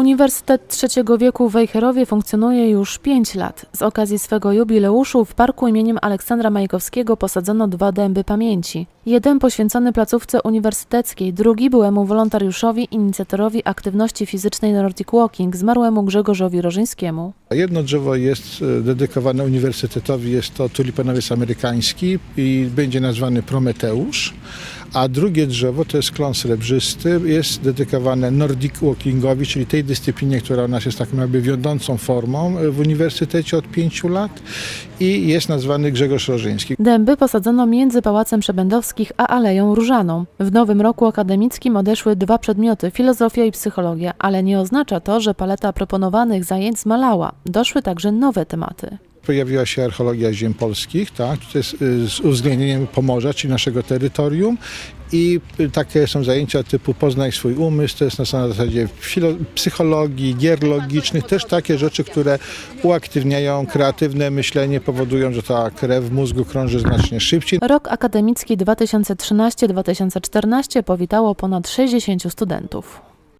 Uniwersytet Trzeciego Wieku w Wejherowie funkcjonuje już 5 lat. Z okazji swego jubileuszu w parku imieniem Aleksandra Majkowskiego posadzono dwa dęby pamięci. Jeden poświęcony placówce uniwersyteckiej, drugi byłemu wolontariuszowi, inicjatorowi aktywności fizycznej Nordic Walking, zmarłemu Grzegorzowi Rożyńskiemu. Jedno drzewo jest e, dedykowane uniwersytetowi, jest to tulipanowiec amerykański i będzie nazwany Prometeusz, a drugie drzewo to jest klon srebrzysty, jest dedykowane Nordic Walkingowi, czyli tej dyscyplinie, która u nas jest taką jakby wiodącą formą w uniwersytecie od pięciu lat i jest nazwany Grzegorz Rożyński. Dęby posadzono między Pałacem Przebędowskich a Aleją Różaną. W nowym roku akademickim odeszły dwa przedmioty, filozofia i psychologia, ale nie oznacza to, że paleta proponowanych zajęć zmalała. Doszły także nowe tematy. Pojawiła się archeologia ziem polskich, tak? To jest y, z uwzględnieniem Pomorza, czyli naszego terytorium i y, takie są zajęcia typu poznaj swój umysł, to jest na zasadzie filo- psychologii, gier logicznych, też takie rzeczy, które uaktywniają kreatywne myślenie, powodują, że ta krew w mózgu krąży znacznie szybciej. Rok akademicki 2013-2014 powitało ponad 60 studentów.